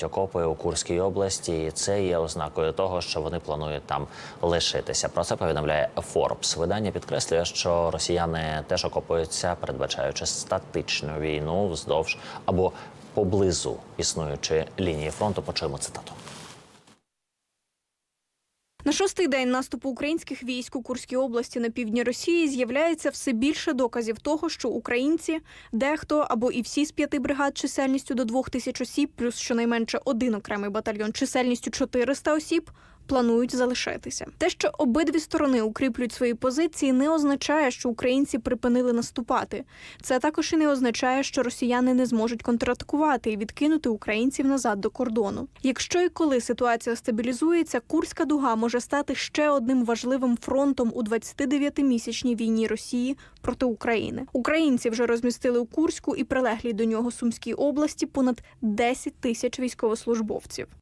копають окопи у Курській області, і це є ознакою того, що вони планують там лишитися. Про це повідомляє Forbes. Видання підкреслює, що росіяни теж окопуються, передбачаючи статичну війну вздовж або поблизу існуючої лінії фронту. Почуємо цитату. На шостий день наступу українських військ у Курській області на півдні Росії з'являється все більше доказів того, що українці, дехто або і всі з п'яти бригад чисельністю до двох тисяч осіб, плюс щонайменше один окремий батальйон чисельністю 400 осіб. Планують залишитися. Те, що обидві сторони укріплюють свої позиції, не означає, що українці припинили наступати. Це також і не означає, що росіяни не зможуть контратакувати і відкинути українців назад до кордону. Якщо і коли ситуація стабілізується, Курська дуга може стати ще одним важливим фронтом у 29-місячній війні Росії проти України. Українці вже розмістили у Курську і прилеглій до нього Сумській області понад 10 тисяч військовослужбовців.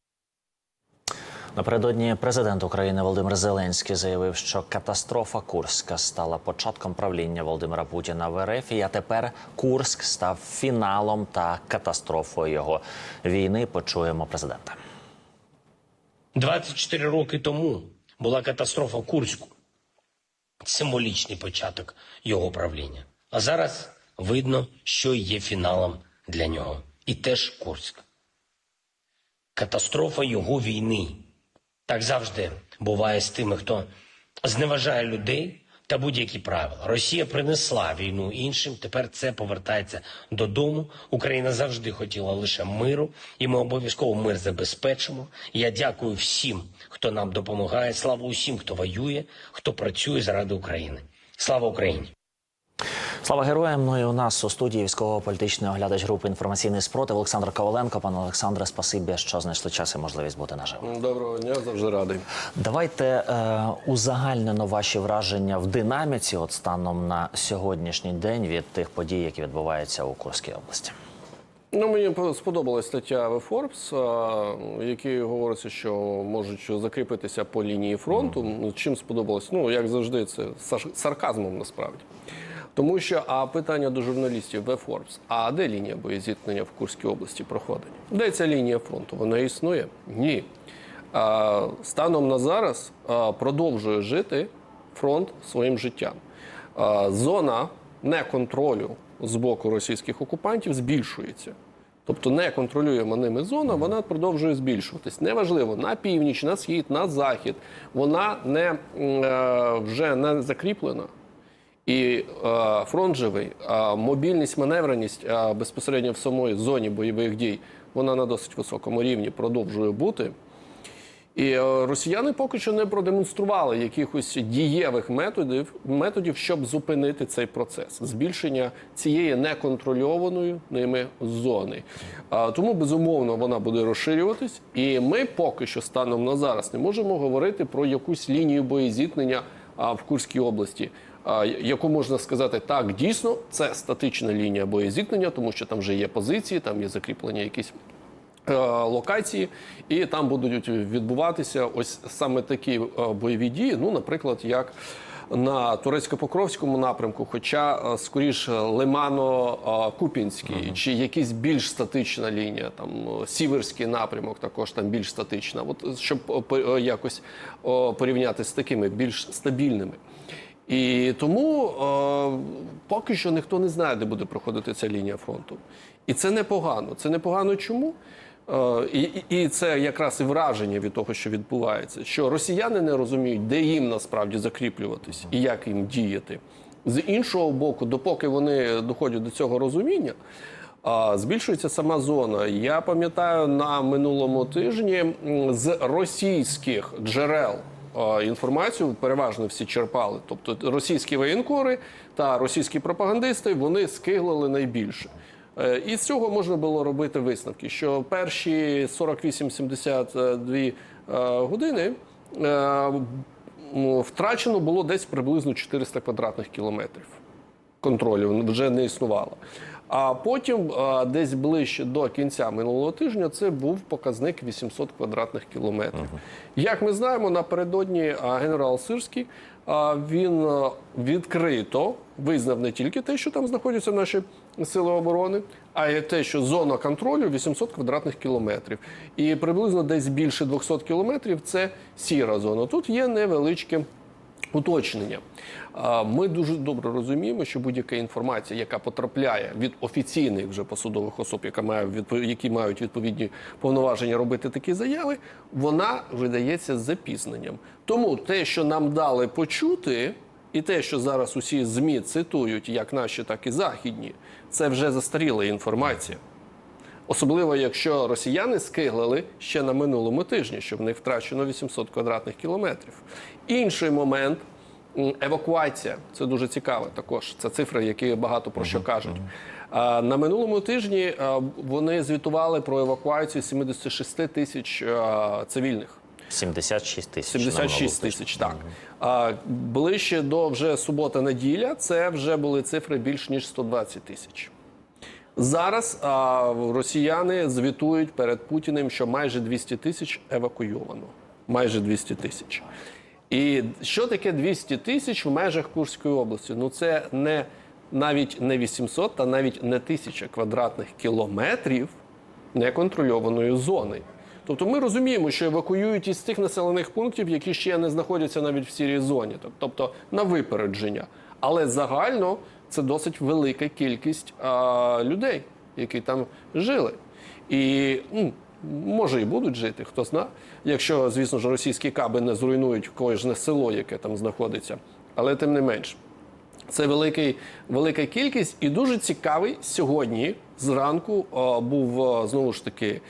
Напередодні президент України Володимир Зеленський заявив, що катастрофа Курська стала початком правління Володимира Путіна в РФ, а тепер Курськ став фіналом та катастрофою його війни. Почуємо президента. 24 роки тому була катастрофа Курську. Символічний початок його правління. А зараз видно, що є фіналом для нього. І теж Курськ. Катастрофа його війни. Так завжди буває з тими, хто зневажає людей та будь-які правила. Росія принесла війну іншим. Тепер це повертається додому. Україна завжди хотіла лише миру, і ми обов'язково мир забезпечимо. Я дякую всім, хто нам допомагає. Слава усім, хто воює, хто працює заради України. Слава Україні! Слава героям! Ну і у нас у студії військово-політичний оглядач групи інформаційний спротив Олександр Коваленко. Пане Олександре, спасибі, що знайшли час і можливість бути наживо. Доброго дня, завжди радий. Давайте е, узагальнено ваші враження в динаміці, от станом на сьогоднішній день від тих подій, які відбуваються у Курській області. Ну, мені по- сподобалась стаття в Forbes, в якій говориться, що можуть закріпитися по лінії фронту. Ну, Чим сподобалось? Ну, як завжди, це сар- сарказмом насправді. Тому що а питання до журналістів в Forbes, а де лінія боєзіткнення в Курській області проходить? Де ця лінія фронту? Вона існує? Ні. А, станом на зараз а, продовжує жити фронт своїм життям. А, зона неконтролю з боку російських окупантів збільшується. Тобто неконтролюємо ними зона, вона продовжує збільшуватись. Неважливо на північ, на схід, на захід. Вона не е, вже не закріплена. І е, фронт живий, а мобільність, маневреність е, безпосередньо в самої зоні бойових дій, вона на досить високому рівні продовжує бути. І е, росіяни поки що не продемонстрували якихось дієвих методів, методів, щоб зупинити цей процес збільшення цієї неконтрольованої ними зони. А, Тому безумовно вона буде розширюватись, і ми поки що станом на зараз не можемо говорити про якусь лінію боєзіткнення а, в Курській області. Яку можна сказати, так дійсно це статична лінія боєзіткнення, тому що там вже є позиції, там є закріплення якісь е, локації, і там будуть відбуватися ось саме такі е, бойові дії. Ну, наприклад, як на турецько-покровському напрямку, хоча е, скоріш Лимано-Купінський, чи якась більш статична лінія, там Сіверський напрямок, також там більш статична. От щоб якось порівняти з такими більш стабільними. І тому е, поки що ніхто не знає, де буде проходити ця лінія фронту. І це непогано. Це непогано чому? Е, і, і- це якраз і враження від того, що відбувається, що росіяни не розуміють, де їм насправді закріплюватись і як їм діяти. З іншого боку, допоки вони доходять до цього розуміння, збільшується сама зона. Я пам'ятаю на минулому тижні з російських джерел інформацію переважно всі черпали. Тобто російські воєнкори та російські пропагандисти вони скиглили найбільше. Е, І з цього можна було робити висновки, що перші 48-72 е, години е, втрачено було десь приблизно 400 квадратних кілометрів контролю вже не існувало. А потім, десь ближче до кінця минулого тижня, це був показник 800 квадратних кілометрів. Як ми знаємо, напередодні генерал Сирський він відкрито визнав не тільки те, що там знаходяться наші сили оборони, а є те, що зона контролю 800 квадратних кілометрів. І приблизно десь більше 200 кілометрів це сіра зона. Тут є невеличке уточнення. Ми дуже добре розуміємо, що будь-яка інформація, яка потрапляє від офіційних вже посадових особ, яка має які мають відповідні повноваження робити такі заяви, вона видається з запізненням. Тому те, що нам дали почути, і те, що зараз усі змі цитують, як наші, так і західні, це вже застаріла інформація. Особливо, якщо росіяни скиглили ще на минулому тижні, що в них втрачено 800 квадратних кілометрів. Інший момент евакуація. Це дуже цікаво також. Це цифри, які багато про що кажуть. На минулому тижні вони звітували про евакуацію 76 тисяч цивільних. 76 тисяч. на 76 тисяч, так. А ближче до вже субота-неділя це вже були цифри більш ніж 120 тисяч. Зараз а, росіяни звітують перед Путіним, що майже 200 тисяч евакуйовано. Майже 200 тисяч. І що таке 200 тисяч в межах Курської області? Ну це не навіть не 800, та навіть не тисяча квадратних кілометрів неконтрольованої зони. Тобто ми розуміємо, що евакуюють із тих населених пунктів, які ще не знаходяться навіть в сірій зоні, тобто на випередження. Але загально це досить велика кількість а, людей, які там жили. І ну, може і будуть жити, хто зна. Якщо, звісно ж, російські каби не зруйнують кожне село, яке там знаходиться. Але тим не менш. Це великий, велика кількість, і дуже цікавий сьогодні зранку е, був знову ж таки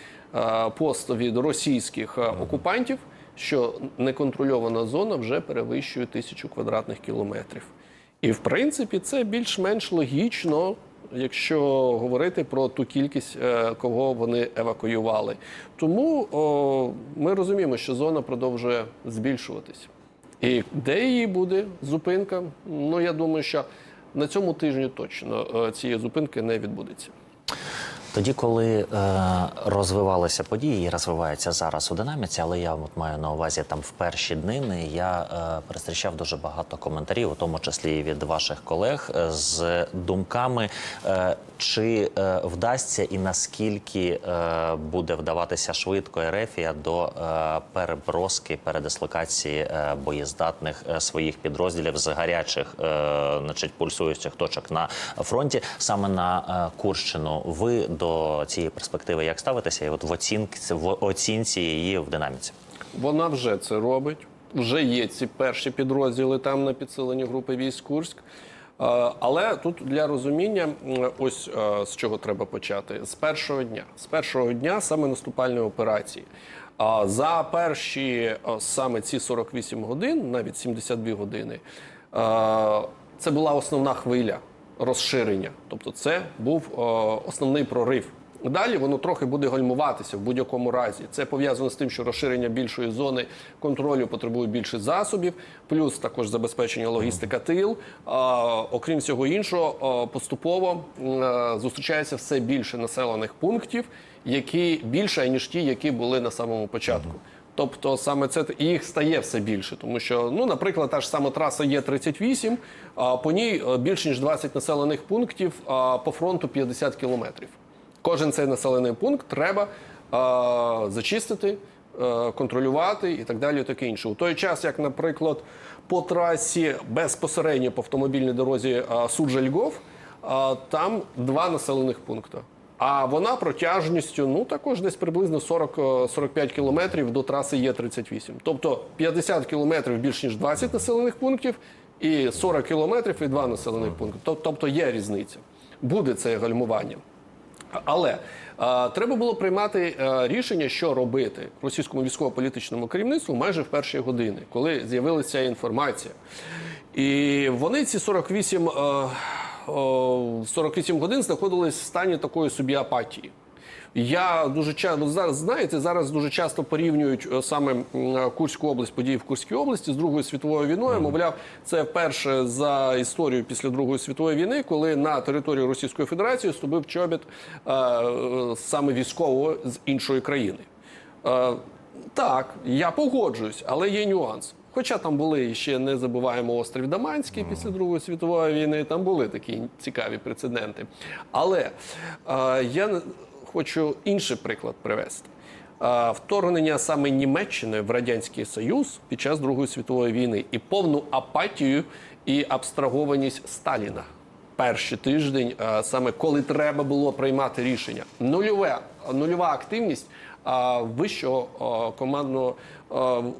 пост від російських окупантів, що неконтрольована зона вже перевищує тисячу квадратних кілометрів. І в принципі це більш-менш логічно, якщо говорити про ту кількість, е, кого вони евакуювали. Тому о, ми розуміємо, що зона продовжує збільшуватись. І де її буде зупинка? Ну я думаю, що на цьому тижні точно е, цієї зупинки не відбудеться. Тоді, коли е, розвивалися події і розвиваються зараз у динаміці, але я от маю на увазі там в перші днини, я е, перестрічав дуже багато коментарів, у тому числі від ваших колег, е, з думками, е, чи е, вдасться і наскільки е, буде вдаватися швидко Ерефія до е, переброски, передислокації е, боєздатних е, своїх підрозділів з гарячих, е, значить, пульсуючих точок на фронті, саме на е, Курщину. Ви до цієї перспективи як ставитеся? І от в оцінці в оцінці її в динаміці? Вона вже це робить. Вже є ці перші підрозділи там на підсиленні групи військ Курськ. Е, Але тут для розуміння, ось е, з чого треба почати. З першого дня. З першого дня саме наступальної операції. За перші е, саме ці 48 годин, навіть 72 години, це була основна хвиля розширення. Тобто, це був е, основний прорив. Далі воно трохи буде гальмуватися в будь-якому разі. Це пов'язано з тим, що розширення більшої зони контролю потребує більше засобів, плюс також забезпечення логістика тил. Окрім всього іншого, поступово е, зустрічається все більше населених пунктів, які більше ніж ті, які були на самому початку. Тобто саме це їх стає все більше, тому що, ну, наприклад, та ж сама траса Є38, а, по ній е, більш ніж 20 населених пунктів, а по фронту 50 кілометрів. Кожен цей населений пункт треба е, зачистити, е, контролювати і так далі. Таке інше. У той час, як, наприклад, по трасі безпосередньо по автомобільній дорозі е, Суджа-Льгов, е, там два населених пункти. А вона протяжністю ну також десь приблизно 40-45 кілометрів до траси Є38. Тобто 50 кілометрів більш ніж 20 населених пунктів, і 40 кілометрів і два населених пункти. Тобто є різниця. Буде це гальмування. Але е, треба було приймати е, рішення, що робити російському військово-політичному керівництву майже в перші години, коли з'явилася інформація. І вони ці 48, е, 48 годин знаходились в стані такої собі апатії. Я дуже часто зараз знаєте, зараз дуже часто порівнюють е, саме Курську область, події в Курській області з Другою світовою війною. Мовляв, це вперше за історію після Другої світової війни, коли на території Російської Федерації ступив чобіт е, е, саме військового з іншої країни. Е, так, я погоджуюсь, але є нюанс. Хоча там були ще не забуваємо острів Даманський після Другої світової війни, там були такі цікаві прецеденти. Але е, я хочу інший приклад привести. Е, Вторгнення саме Німеччини в Радянський Союз під час Другої світової війни і повну апатію і абстрагованість Сталіна. Перший тиждень, е, саме коли треба було приймати рішення. Нульове, нульова активність вищого командного,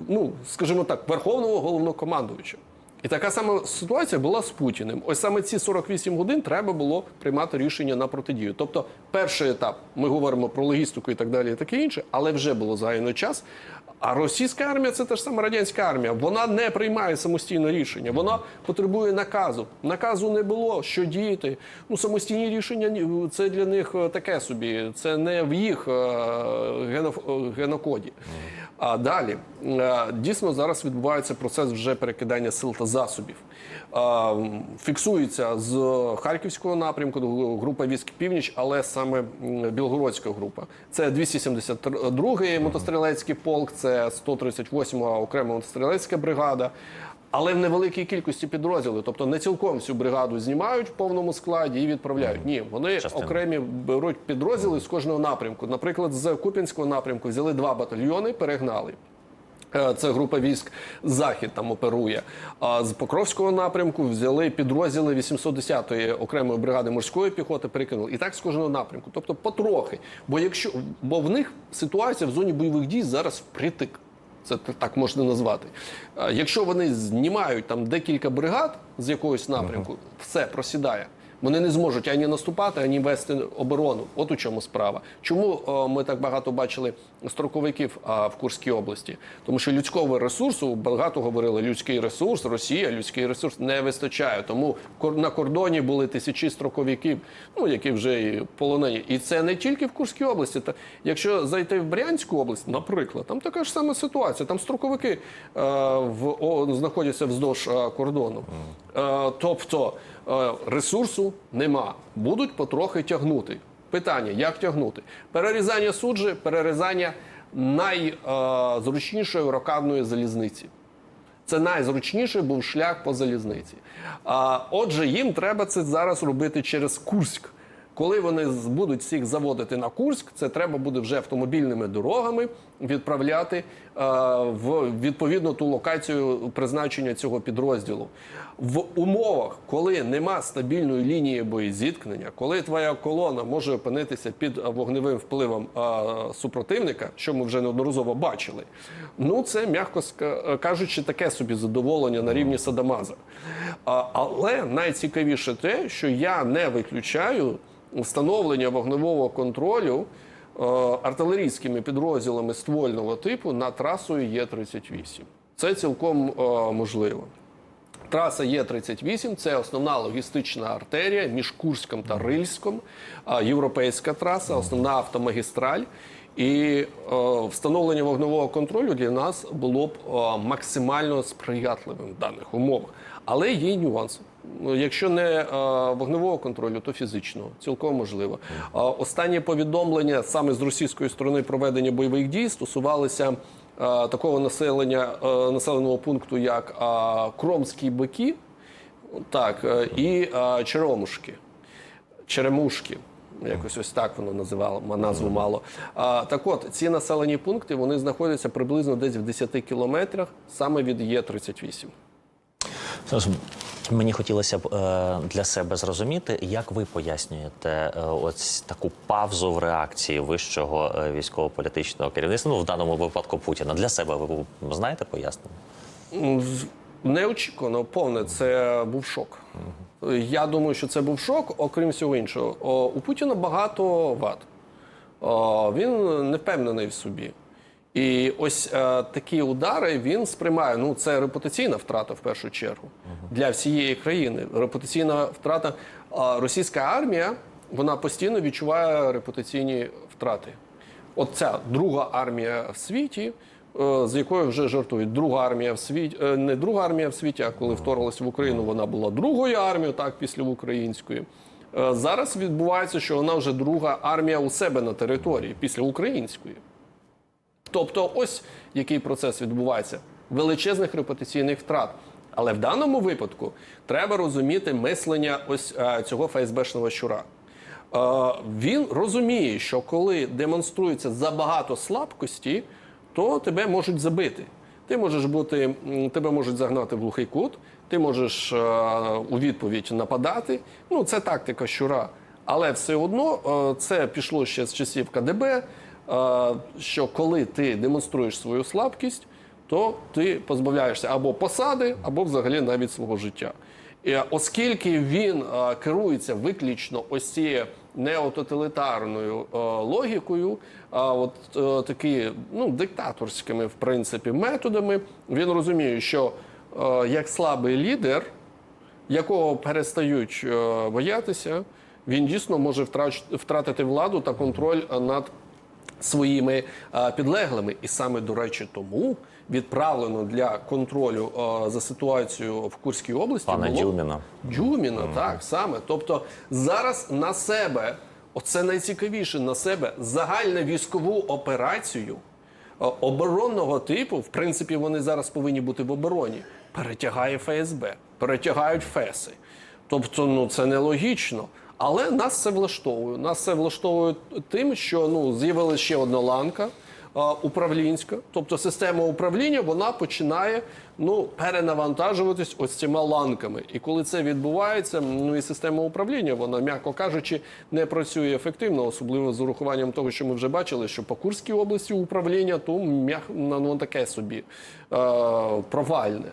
ну скажімо так, верховного головнокомандуюча. І така сама ситуація була з Путіним. Ось саме ці 48 годин треба було приймати рішення на протидію. Тобто, перший етап, ми говоримо про логістику і так далі, і таке інше, але вже було згаяно час. А російська армія це та ж сама радянська армія. Вона не приймає самостійне рішення. Вона потребує наказу. Наказу не було, що діяти. Ну самостійні рішення це для них таке собі. Це не в їх е, геноф- е. А далі е, дійсно зараз відбувається процес вже перекидання сил та засобів. Е, Фіксується з харківського напрямку група військ північ, але саме білгородська група. Це 272-й мотострілецький полк, це 138-га окрема мотострілецька бригада. Але в невеликій кількості підрозділів, тобто не цілком всю бригаду знімають в повному складі і відправляють. Ні, вони Частину. окремі беруть підрозділи з кожного напрямку. Наприклад, з Куп'янського напрямку взяли два батальйони, перегнали. Е, Це група військ Захід там оперує. А з Покровського напрямку взяли підрозділи 810-ї окремої бригади морської піхоти, перекинули. І так з кожного напрямку. Тобто потрохи. Бо якщо бо в них ситуація в зоні бойових дій зараз впритик. Це так можна назвати. Якщо вони знімають там декілька бригад з якогось напрямку, все просідає. Вони не зможуть ані наступати, ані вести оборону. От у чому справа. Чому е, ми так багато бачили строковиків в Курській області? Тому що людського ресурсу багато говорили, людський ресурс, Росія, людський ресурс не вистачає. Тому на кордоні були тисячі строковиків, ну які вже і полонені. І це не тільки в Курській області. Та якщо зайти в Брянську область, наприклад, там така ж сама ситуація. Там строковики е, в о, знаходяться вздовж е, кордону. Тобто ресурсу нема. Будуть потрохи тягнути. Питання: як тягнути? Перерізання суджі, перерізання найзручнішої рокадної залізниці. Це найзручніший був шлях по залізниці. А, отже, їм треба це зараз робити через Курськ. Коли вони будуть всіх заводити на Курськ, це треба буде вже автомобільними дорогами відправляти е, в відповідно ту локацію призначення цього підрозділу. В умовах, коли нема стабільної лінії боєзіткнення, коли твоя колона може опинитися під е, вогневим впливом е, супротивника, що ми вже неодноразово бачили, ну це м'яко кажучи, таке собі задоволення на рівні Садамаза. Але найцікавіше те, що я не виключаю встановлення вогневого контролю е, артилерійськими підрозділами ствольного типу над трасою Є-38. Це цілком е, можливо. Траса Є-38 це основна логістична артерія між Курськом та Рильськом, європейська траса, основна автомагістраль. І е, встановлення вогневого контролю для нас було б максимально сприятливим в даних умовах. Але є нюанси. Якщо не е, вогневого контролю, то фізичного, цілком можливо. Останнє повідомлення саме з російської сторони проведення бойових дій стосувалися е, такого населення е, населеного пункту, як Кромські бики, так, і Черемушки. Черемушки. Якось ось так воно називало назву мало. А, так от, ці населені пункти вони знаходяться приблизно десь в 10 кілометрах саме від Є-38. Тож, Мені хотілося б е, для себе зрозуміти, як ви пояснюєте е, ось таку павзу в реакції вищого е, військово-політичного керівництва, ну в даному випадку Путіна. Для себе ви знаєте пояснення? Неочікувано, повне, це був шок. Я думаю, що це був шок, окрім всього іншого. У Путіна багато вад. Він не впевнений в собі. І ось е, такі удари він сприймає. Ну, це репутаційна втрата в першу чергу для всієї країни. Репутаційна втрата. А російська армія вона постійно відчуває репутаційні втрати. От ця друга армія в світі, е, з якою вже жартують. Друга армія в світі, е, не друга армія в світі, а коли вторглася в Україну, вона була другою армією, так, після української. Е, Зараз відбувається, що вона вже друга армія у себе на території після української. Тобто, ось який процес відбувається. величезних репутаційних втрат. Але в даному випадку треба розуміти мислення ось е, цього ФСБшного щура. Е, він розуміє, що коли демонструється забагато слабкості, то тебе можуть забити. Ти можеш бути, тебе можуть загнати в глухий кут, ти можеш е, у відповідь нападати. Ну, це тактика щура. Але все одно це пішло ще з часів КДБ. Що коли ти демонструєш свою слабкість, то ти позбавляєшся або посади, або взагалі навіть свого життя. І оскільки він керується виключно ось цією неототалітарною логікою, а от е, такі ну, диктаторськими в принципі методами, він розуміє, що е, як слабий лідер, якого перестають е, боятися, він дійсно може втратити владу та контроль над своїми е, підлеглими. І саме, до речі, тому відправлено для контролю е, за ситуацією в Курській області Пана було Дюміна. Дюміна, так саме. Тобто зараз на себе, оце найцікавіше на себе, загальну військову операцію е, оборонного типу, в принципі, вони зараз повинні бути в обороні. Перетягає ФСБ, перетягають ФЕСи. Тобто, ну це нелогічно. Але нас це влаштовує. Нас це влаштовує тим, що ну з'явилася ще одна ланка а, управлінська, тобто система управління вона починає ну перенавантажуватись ось цими ланками. І коли це відбувається, ну і система управління, вона, м'яко кажучи, не працює ефективно, особливо з урахуванням того, що ми вже бачили, що по Курській області управління то м'яко ну, таке собі е, провальне.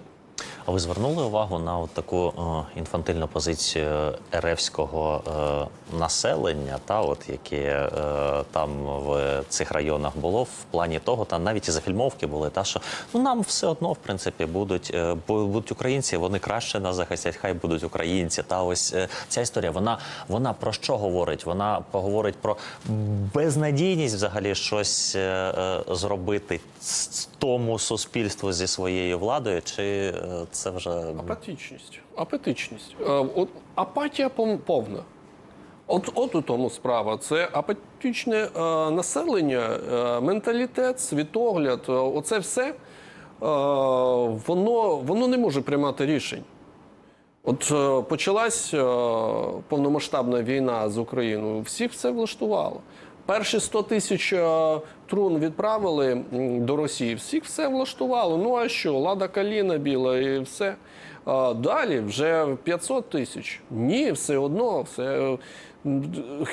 А ви звернули увагу на от таку е, інфантильну позицію еревського е, населення, та от яке там в цих районах було в плані того, та навіть і зафільмовки були, та що ну нам все одно в принципі будуть, е, будуть українці, вони краще нас захистять, хай будуть українці. Та ось ця історія, вона вона про що говорить? Вона поговорить про безнадійність взагалі щось зробити тому суспільству зі своєю владою, чи це вже Апатичність. Апатичність. Е, от, апатія повна. От, от у тому справа. Це апатичне е, населення, е, менталітет, світогляд. оце все воно, воно не може приймати рішень. От почалась повномасштабна війна з Україною, всіх все влаштувало. Перші 100 тисяч е, трун відправили до Росії, всіх все влаштувало. Ну а що, лада каліна біла і все. Е, Далі вже 500 тисяч. Ні, все одно, все. е,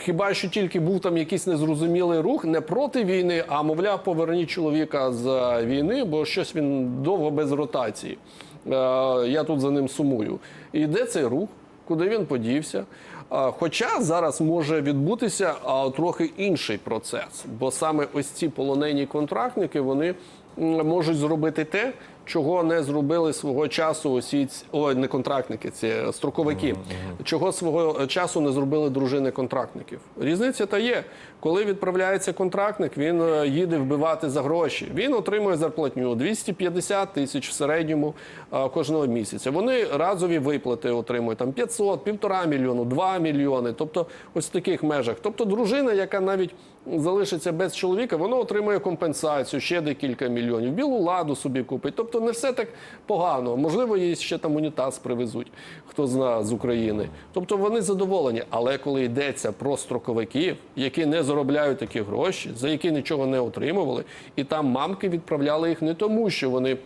Хіба що тільки був там якийсь незрозумілий рух не проти війни, а мовляв, поверніть чоловіка з війни, бо щось він довго без ротації. Я тут за ним сумую. І де цей рух? Куди він подівся? Хоча зараз може відбутися трохи інший процес, бо саме ось ці полонені контрактники вони можуть зробити те, чого не зробили свого часу осі ць- ой, не контрактники, це строковики. Чого свого часу не зробили дружини контрактників. Різниця та є, коли відправляється контрактник, він е, їде вбивати за гроші. Він отримує зарплатню 250 тисяч в середньому е, кожного місяця. Вони разові виплати отримують там 500, півтора мільйону, 2 мільйони. Тобто, ось в таких межах. Тобто, дружина, яка навіть залишиться без чоловіка, вона отримує компенсацію ще декілька мільйонів. Білу ладу собі купить. Тобто не все так погано. Можливо, їй ще там унітаз привезуть, хто зна з України. Тобто вони задоволені. Але коли йдеться про строковиків, які не заробляють такі гроші, за які нічого не отримували, і там мамки відправляли їх не тому, що вони.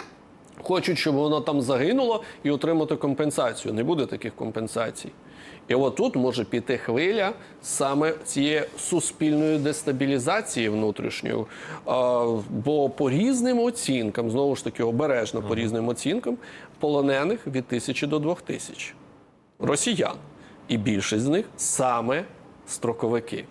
Хочуть, щоб воно там загинуло і отримати компенсацію. Не буде таких компенсацій. І отут може піти хвиля саме цієї суспільної дестабілізації внутрішньої. Бо по різним оцінкам, знову ж таки, обережно по різним оцінкам, полонених від тисячі до двох тисяч росіян. І більшість з них саме строковики.